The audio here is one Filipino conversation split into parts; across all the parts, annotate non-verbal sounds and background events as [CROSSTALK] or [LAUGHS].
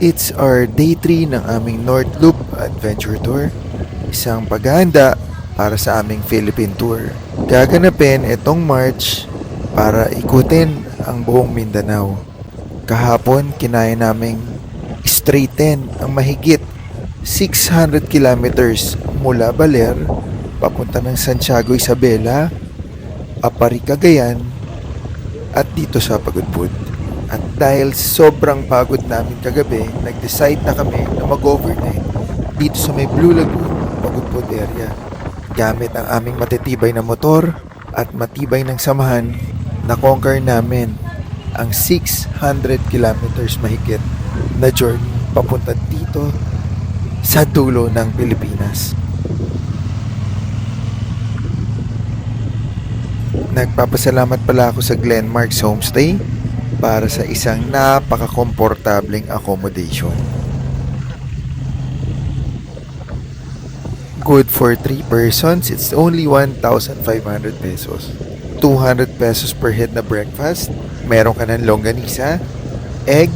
It's our day 3 ng aming North Loop Adventure Tour. Isang paghahanda para sa aming Philippine Tour. Gaganapin itong March para ikutin ang buong Mindanao. Kahapon, kinaya naming straighten ang mahigit 600 kilometers mula Baler papunta ng Santiago Isabela, Apari Cagayan, at dito sa Pagudpud. At dahil sobrang pagod namin kagabi, nag-decide na kami na mag-overnight dito sa may Blue Lagoon, Pagudpud area. Gamit ang aming matitibay na motor at matibay ng samahan, na-conquer namin ang 600 kilometers mahigit na journey papunta dito sa dulo ng Pilipinas. Nagpapasalamat pala ako sa Glenmark's Homestay para sa isang napaka-komportableng accommodation. Good for 3 persons, it's only 1,500 pesos. 200 pesos per head na breakfast. Meron ka ng longganisa, egg,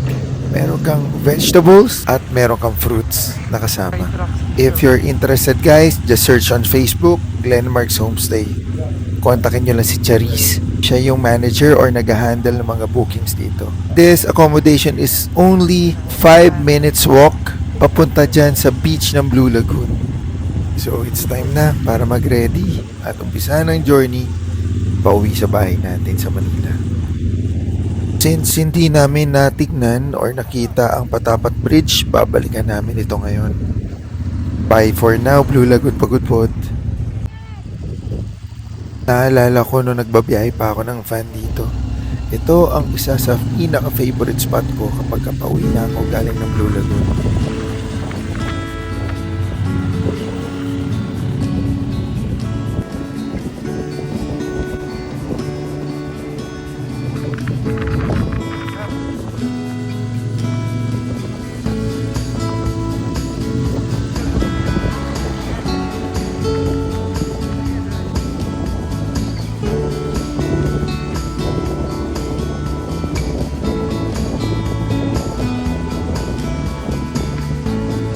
meron kang vegetables, at meron kang fruits na kasama. If you're interested guys, just search on Facebook, Glenmark's Homestay. Kontakin nyo lang si Charis. Siya yung manager or nag-handle ng mga bookings dito. This accommodation is only 5 minutes walk papunta dyan sa beach ng Blue Lagoon. So it's time na para mag-ready at umpisa ng journey pauwi sa bahay natin sa Manila. Since hindi namin natignan or nakita ang Patapat Bridge, babalikan namin ito ngayon. Bye for now, Blue Lagoon Pagudpod. Naalala ko nung nagbabiyahe pa ako ng van dito. Ito ang isa sa pinaka-favorite spot ko kapag kapauwi na ako galing ng Blue Lagoon.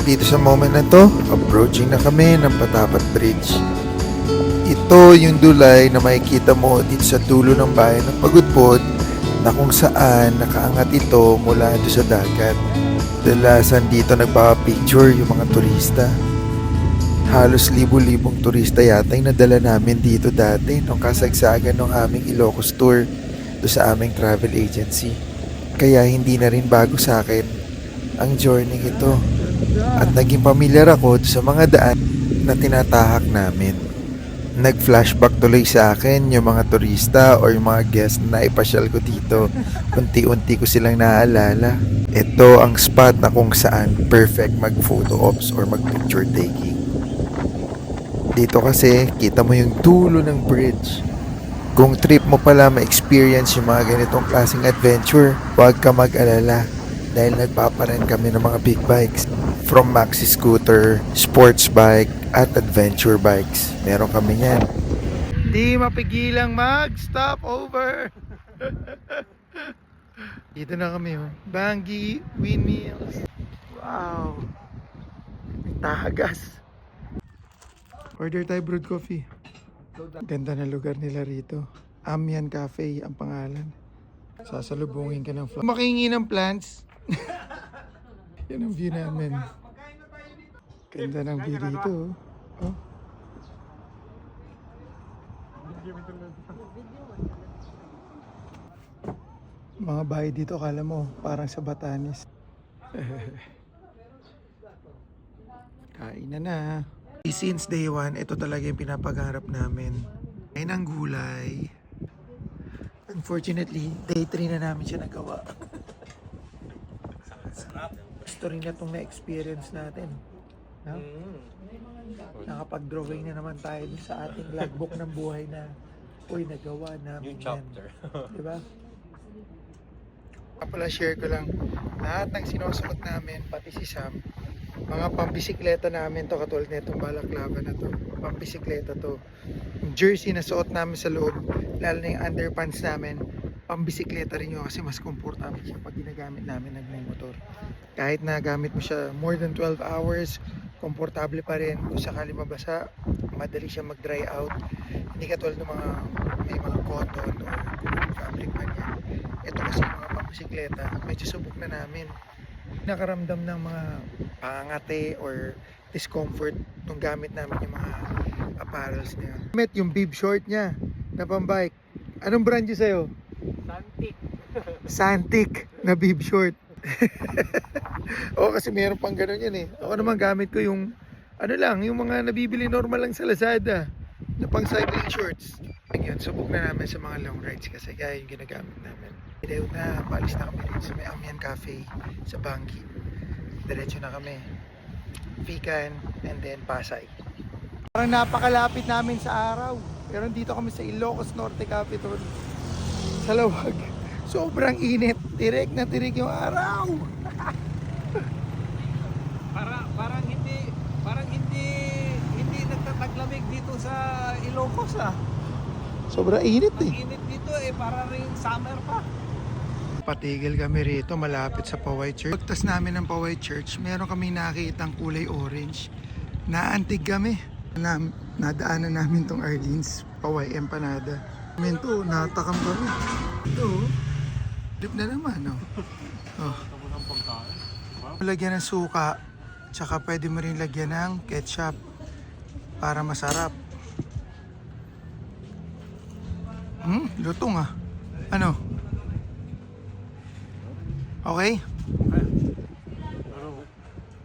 Dito sa moment na to, approaching na kami ng Patapat Bridge. Ito yung dulay na makikita mo dito sa dulo ng bayan ng Pagudpod na kung saan nakaangat ito mula ito sa dagat. Dalasan dito nagpapapicture yung mga turista. Halos libo-libong turista yata yung nadala namin dito dati nung kasagsagan ng aming Ilocos Tour do sa aming travel agency. Kaya hindi na rin bago sa akin ang journey ito at naging pamilyar ako sa mga daan na tinatahak namin. Nag-flashback tuloy sa akin yung mga turista or yung mga guest na ipasyal ko dito. [LAUGHS] Unti-unti ko silang naaalala. Ito ang spot na kung saan perfect mag-photo ops or mag-picture taking. Dito kasi, kita mo yung dulo ng bridge. Kung trip mo pala ma-experience yung mga ganitong klaseng adventure, huwag ka mag-alala dahil nagpaparan kami ng mga big bikes from maxi scooter, sports bike, at adventure bikes. Meron kami yan. Di mapigilang mag-stop over. [LAUGHS] Dito na kami, oh. Bangi Windmills. Wow. Tagas. Order tayo brewed coffee. Ganda na lugar nila rito. Amian Cafe ang pangalan. Sasalubungin ka ng fl- Makingi ng plants. [LAUGHS] Yan ang view namin. Ganda ng view dito. oh. Oh. Mga bahay dito, kala mo, parang sa Batanes. [LAUGHS] Kain na na. Since day one, ito talaga yung pinapagharap namin. Kain ng gulay. Unfortunately, day 3 na namin siya nagawa. [LAUGHS] Gusto rin na itong na-experience natin. No? Nakapag-drawing na naman tayo dun sa ating logbook ng buhay na uy, nagawa namin New yan." chapter. [LAUGHS] Diba? Pala share ko lang lahat ng sinusuot namin, pati si Sam, mga pambisikleta namin to katulad nitong balaklava na to pambisikleta to yung jersey na suot namin sa loob lalo na yung underpants namin pambisikleta rin yun kasi mas komportable siya pag ginagamit namin nagmumotor. Kahit na gamit mo siya more than 12 hours, komportable pa rin. Kung sakali mabasa, madali siya mag-dry out. Hindi katulad ng mga may mga cotton o fabric man yan. Ito kasi mga pambisikleta, medyo subok na namin. Nakaramdam ng mga pangangate or discomfort nung gamit namin yung mga apparels yun. Met yung bib short niya na pambike. Anong brand yun sa'yo? Santik. Santik na bib short. [LAUGHS] Oo, kasi meron pang ganun yan eh. Ako naman gamit ko yung, ano lang, yung mga nabibili normal lang sa Lazada na pang cycling shorts. Yun, subok na namin sa mga long rides kasi kaya yung ginagamit namin. Idew na, paalis na kami rin sa may Amian Cafe sa Bangki. Diretso na kami. Pican and then Pasay. Parang napakalapit namin sa araw. Pero dito kami sa Ilocos Norte Capital. Sa lawag. Sobrang init. Tirik na tirik yung araw. Para, parang hindi, parang hindi, hindi nagtataglamig dito sa Ilocos ah. Sobrang init Ang eh. init dito eh, para rin summer pa. Patigil kami rito malapit sa Paway Church. Pagtas namin ng Paway Church, meron kami nakitang kulay orange. Naantig kami. Na, nadaanan namin tong Arlene's Paway Empanada. Minto, natakam kami. Ito, lip na naman, oh. oh. Lagyan ng suka, tsaka pwede mo rin lagyan ng ketchup para masarap. Hmm, lutong ah. Ano? Okay? Pero,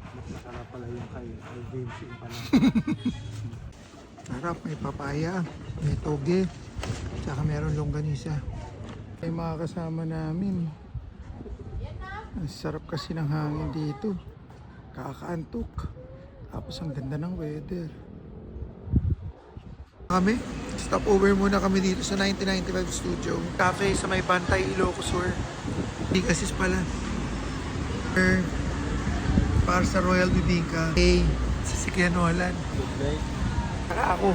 mas masarap pala yung kay James yung pala. [LAUGHS] Sarap, may papaya, may toge, tsaka meron longganisa. May mga kasama namin. Ang sarap kasi ng hangin dito. Kakaantok. Tapos ang ganda ng weather. Kami, stop over muna kami dito sa 1995 Studio. Cafe sa may Bantay, Ilocos Sur. Bigasis pala. Para sa Royal Bibingka. Hey, sa Sikianolan. Saka ako.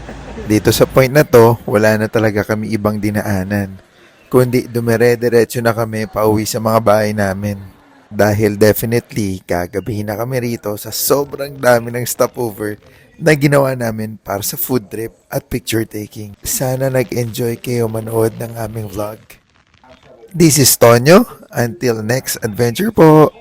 [LAUGHS] Dito sa point na to, wala na talaga kami ibang dinaanan. Kundi dumire-diretso na kami pauwi sa mga bahay namin. Dahil definitely, gagabihin na kami rito sa sobrang dami ng stopover na ginawa namin para sa food trip at picture taking. Sana nag-enjoy kayo manood ng aming vlog. This is Tonyo. Until next adventure po.